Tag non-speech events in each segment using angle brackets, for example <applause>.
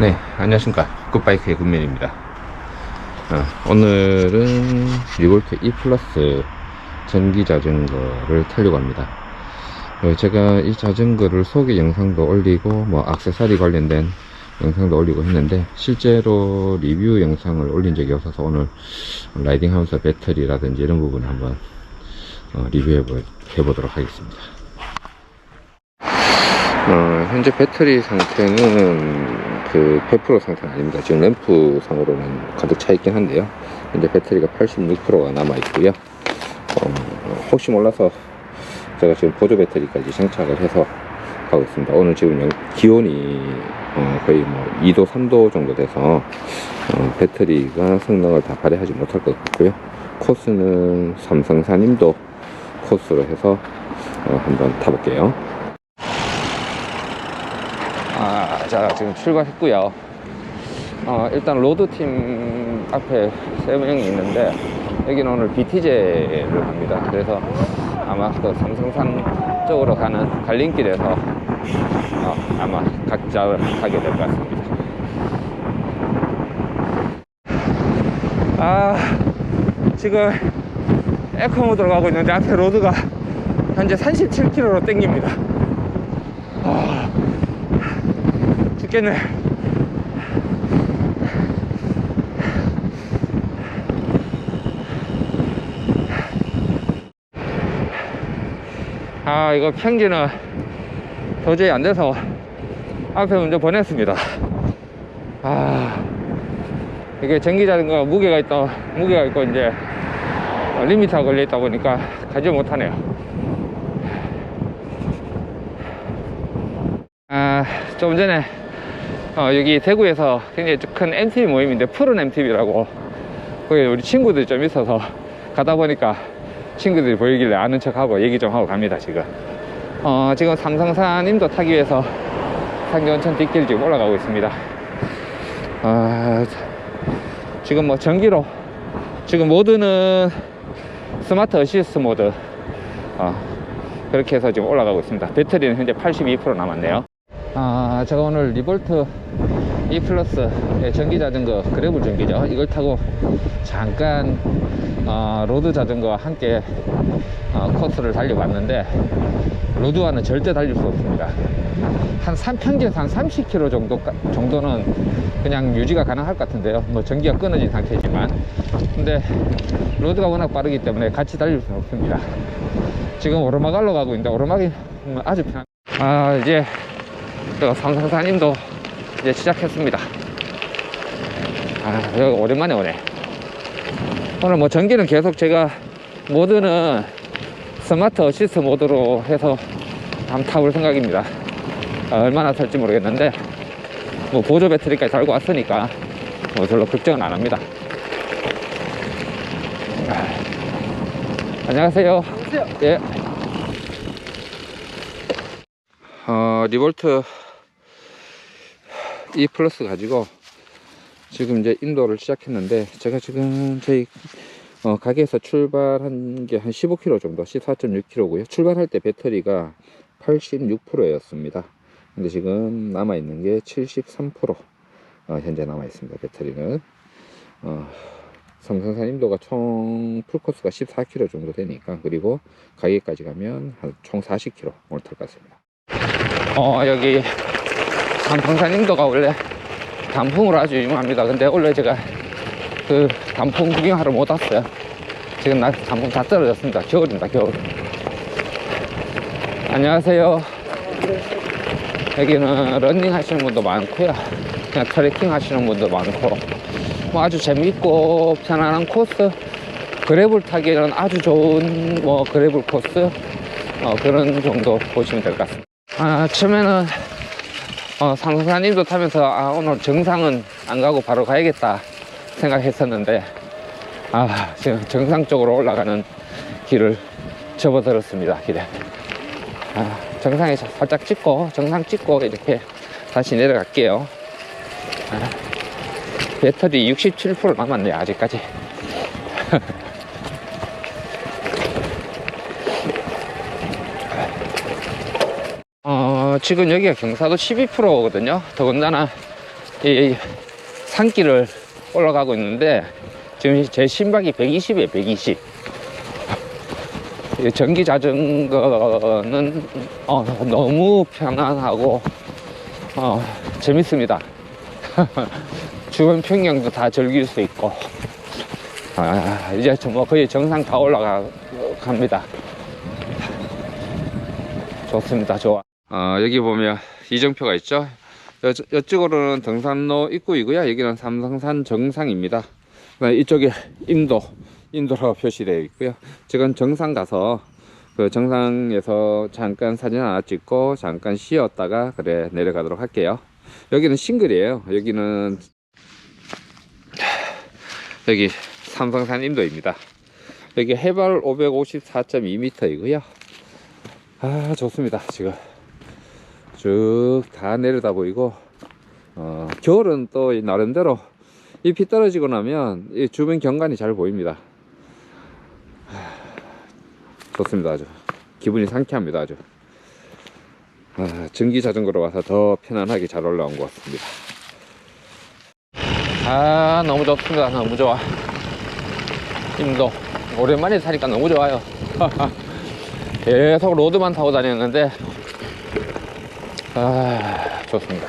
네, 안녕하십니까. 굿바이크의 군면입니다. 어, 오늘은 리볼트 E 플러스 전기 자전거를 타려고 합니다. 어, 제가 이 자전거를 소개 영상도 올리고, 뭐, 악세사리 관련된 영상도 올리고 했는데, 실제로 리뷰 영상을 올린 적이 없어서 오늘 라이딩 하면서 배터리라든지 이런 부분 한번 어, 리뷰해 보도록 하겠습니다. 어, 현재 배터리 상태는 그 100% 상태는 아닙니다. 지금 램프 상으로는 가득 차 있긴 한데요. 현재 배터리가 86%가 남아 있고요. 어, 혹시 몰라서 제가 지금 보조 배터리까지 장착을 해서 가고 있습니다. 오늘 지금 영- 기온이 어, 거의 뭐 2도, 3도 정도 돼서 어, 배터리가 성능을 다 발휘하지 못할 것 같고요. 코스는 삼성산임도 코스로 해서 어, 한번 타볼게요. 아, 자, 지금 출발했고요. 어, 일단 로드팀 앞에 세 명이 있는데, 여기는 오늘 BT제를 합니다. 그래서 아마 그 삼성산 쪽으로 가는 갈림길에서 어, 아마 각자 하게 될 것 같습니다. 아, 지금 에코 모드로 가고 있는데 앞에 로드가 현재 37km로 땡깁니다. 아, 죽겠네. 아, 이거 평지는 도저히 안 돼서 앞에 먼저 보냈습니다. 아, 이게 전기 자전거 무게가 있다, 무게가 있고 이제 리미터가 걸려 있다 보니까 가지 못하네요. 아, 좀 전에 어, 여기 대구에서 굉장히 큰 MTV 모임인데 푸른 MTV라고 거기 우리 친구들이 좀 있어서 가다 보니까 친구들이 보이길래 아는 척하고 얘기 좀 하고 갑니다 지금. 어, 지금 삼성산임도 타기 위해서 상계온천 뒷길 지금 올라가고 있습니다. 아, 지금 뭐 전기로 지금 모드는 스마트 어시스트 모드. 어, 그렇게 해서 지금 올라가고 있습니다. 배터리는 현재 82% 남았네요 아, 제가 오늘 리볼트 E 플러스 예, 전기 자전거 그래블 전기죠. 이걸 타고 잠깐 어, 로드 자전거와 함께 어, 코스를 달려봤는데 로드와는 절대 달릴 수 없습니다. 한 3, 평균 한 30km 정도 정도는 그냥 유지가 가능할 것 같은데요. 뭐 전기가 끊어진 상태지만 근데 로드가 워낙 빠르기 때문에 같이 달릴 수는 없습니다. 지금 오르막알로 가고 있는데 오르막이 음, 아주 편. 아 이제 또 삼성사님도 이제 시작했습니다. 아, 여기 오랜만에 오네. 오늘 뭐 전기는 계속 제가 모드는 스마트 어시스트 모드로 해서 한번 타볼 생각입니다. 아, 얼마나 탈지 모르겠는데 뭐 보조 배터리까지 달고 왔으니까 뭐 별로 걱정은 안 합니다. 아, 안녕하세요. 안녕하세요. 예. 어, 리볼트 E 플러스 가지고 지금 이제 인도를 시작했는데 제가 지금 저희 어, 가게에서 출발한 게 한 15km 정도 14.6km고요. 출발할 때 배터리가 86%였습니다. 근데 지금 남아 있는 게 73% 어, 현재 남아 있습니다 배터리는. 어, 삼성산 인도가 총 풀코스가 14km 정도 되니까 그리고 가게까지 가면 한 총 40km 오늘 탈 것 같습니다. 어 여기 삼성산 인도가 원래 단풍으로 아주 유명합니다. 근데 원래 제가 그 단풍 구경하러 못 왔어요. 지금 날 단풍 다 떨어졌습니다. 겨울입니다, 겨울. 안녕하세요. 여기는 러닝 하시는 분도 많고요. 그냥 트레킹 하시는 분도 많고, 뭐 아주 재밌고 편안한 코스, 그래블 타기에는 아주 좋은 뭐 그래블 코스, 어, 그런 정도 보시면 될 것 같습니다. 아, 처음에는 어, 상산님도 타면서 아, 오늘 정상은 안 가고 바로 가야겠다 생각했었는데 아, 지금 정상 쪽으로 올라가는 길을 접어들었습니다. 길에. 아, 정상에 살짝 찍고 정상 찍고 이렇게 다시 내려갈게요. 아, 배터리 67% 남았네요. 아직까지. <laughs> 어, 지금 여기가 경사도 12%거든요. 더군다나 이 산길을 올라가고 있는데 지금 제 심박이 120이에요 120이 전기 자전거는 어, 너무 편안하고 어, 재밌습니다. <laughs> 주변 풍경도 다 즐길 수 있고. 아, 이제 좀뭐 거의 정상 다 올라갑니다. 좋습니다. 좋아 어, 여기 보면 이정표가 있죠? 여, 이쪽으로는 등산로 입구이고요. 여기는 삼성산 정상입니다. 그다음에 이쪽에 인도 인도라고 표시되어 있고요. 지금 정상 가서 그 정상에서 잠깐 사진 하나 찍고 잠깐 쉬었다가 그래 내려가도록 할게요. 여기는 싱글이에요. 여기는 여기 삼성산 인도입니다. 여기 해발 554.2m이고요. 아 좋습니다 지금 쭉 다 내려다 보이고 어, 겨울은 또이 나름대로 잎이 떨어지고 나면 이 주변 경관이 잘 보입니다. 하, 좋습니다 아주. 기분이 상쾌합니다 아주. 아, 전기 자전거로 와서 더 편안하게 잘 올라온 것 같습니다. 아 너무 좋습니다. 너무 좋아. 힘도. 오랜만에 타니까 너무 좋아요. <laughs> 계속 로드만 타고 다녔는데 아 좋습니다.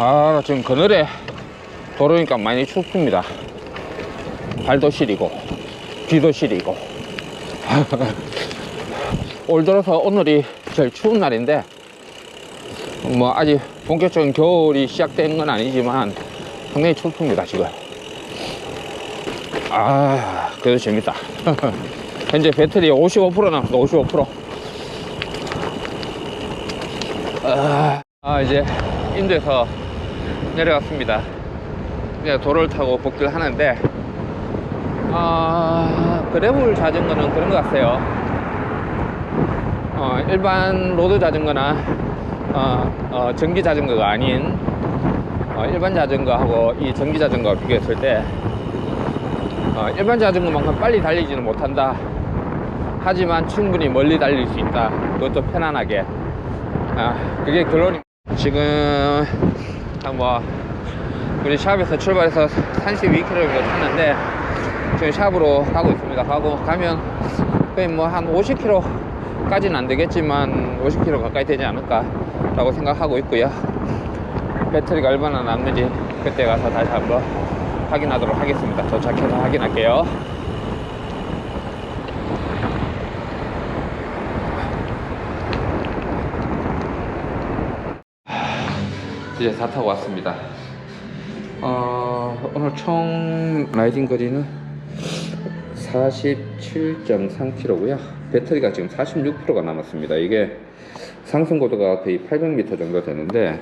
아 지금 그늘에 도로니까 많이 춥습니다. 발도 시리고 귀도 시리고 <laughs> 올 들어서 오늘이 제일 추운 날인데 뭐 아직 본격적인 겨울이 시작된 건 아니지만 상당히 춥습니다 지금. 아 그래도 재밌다. <laughs> 현재 배터리 55% 남았어 55% 아, 아 이제 인도에서 내려갔습니다. 이제 도로를 타고 복귀를 하는데 아 그래블 자전거는 그런 것 같아요 어, 일반 로드 자전거나 어, 어, 전기 자전거가 아닌 어, 일반 자전거하고 이 전기 자전거 비교했을 때 어, 일반 자전거만큼 빨리 달리지는 못한다. 하지만 충분히 멀리 달릴 수 있다. 그것도 편안하게. 아, 그게 결론이 지금 한뭐 우리 샵에서 출발해서 32km 정도 탔는데 지금 샵으로 가고 있습니다. 가고 가면 거의 뭐 한 50km 까지는 안 되겠지만 50km 가까이 되지 않을까 라고 생각하고 있고요. 배터리가 얼마나 남는지 그때 가서 다시 한번 확인하도록 하겠습니다. 도착해서 확인할게요. 이제 다 타고 왔습니다. 어, 오늘 총 라이딩 거리는 47.3km고요. 배터리가 지금 46%가 남았습니다. 이게 상승 고도가 거의 800m 정도 되는데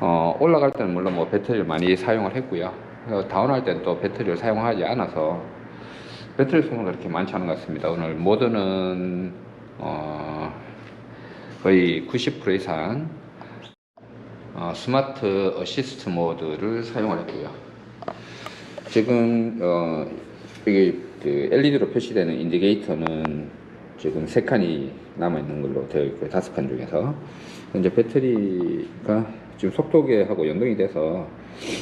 어, 올라갈 때는 물론 뭐 배터리를 많이 사용을 했고요. 어, 다운할 때는 또 배터리를 사용하지 않아서 배터리 소모가 그렇게 많지 않은 것 같습니다. 오늘 모드는 어, 거의 90% 이상 어, 스마트 어시스트 모드를 사용을 했고요. 지금 어, 이게 그 LED로 표시되는 인디게이터는 지금 세 칸이 남아 있는 걸로 되어 있고요. 다섯 칸 중에서 현재 배터리가 지금 속도계하고 연동이 돼서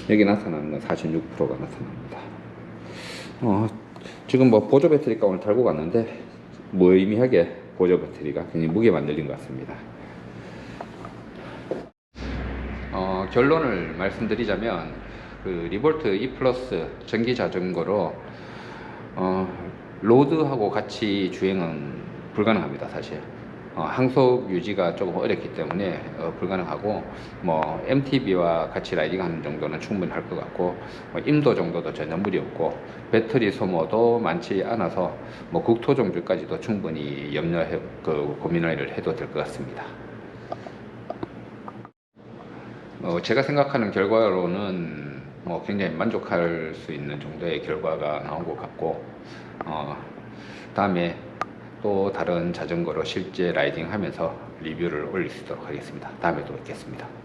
여기 나타나는 건 46%가 나타납니다. 어, 지금 뭐 보조 배터리가 오늘 달고 갔는데 무의미하게 보조 배터리가 굉장히 무게 만들린 것 같습니다. 어, 결론을 말씀드리자면 그 리볼트 E 플러스 전기 자전거로 어, 로드하고 같이 주행은 불가능합니다 사실 어, 항속 유지가 조금 어렵기 때문에 어, 불가능하고 뭐 MTB와 같이 라이딩 하는 정도는 충분히 할 것 같고 뭐 임도 정도도 전혀 무리 없고 배터리 소모도 많지 않아서 뭐 국토 종주까지도 충분히 염려해 그 고민을 해도 될 것 같습니다. 어, 제가 생각하는 결과로는 뭐 굉장히 만족할 수 있는 정도의 결과가 나온 것 같고 어, 다음에 또 다른 자전거로 실제 라이딩 하면서 리뷰를 올릴 수 있도록 하겠습니다. 다음에 또 뵙겠습니다.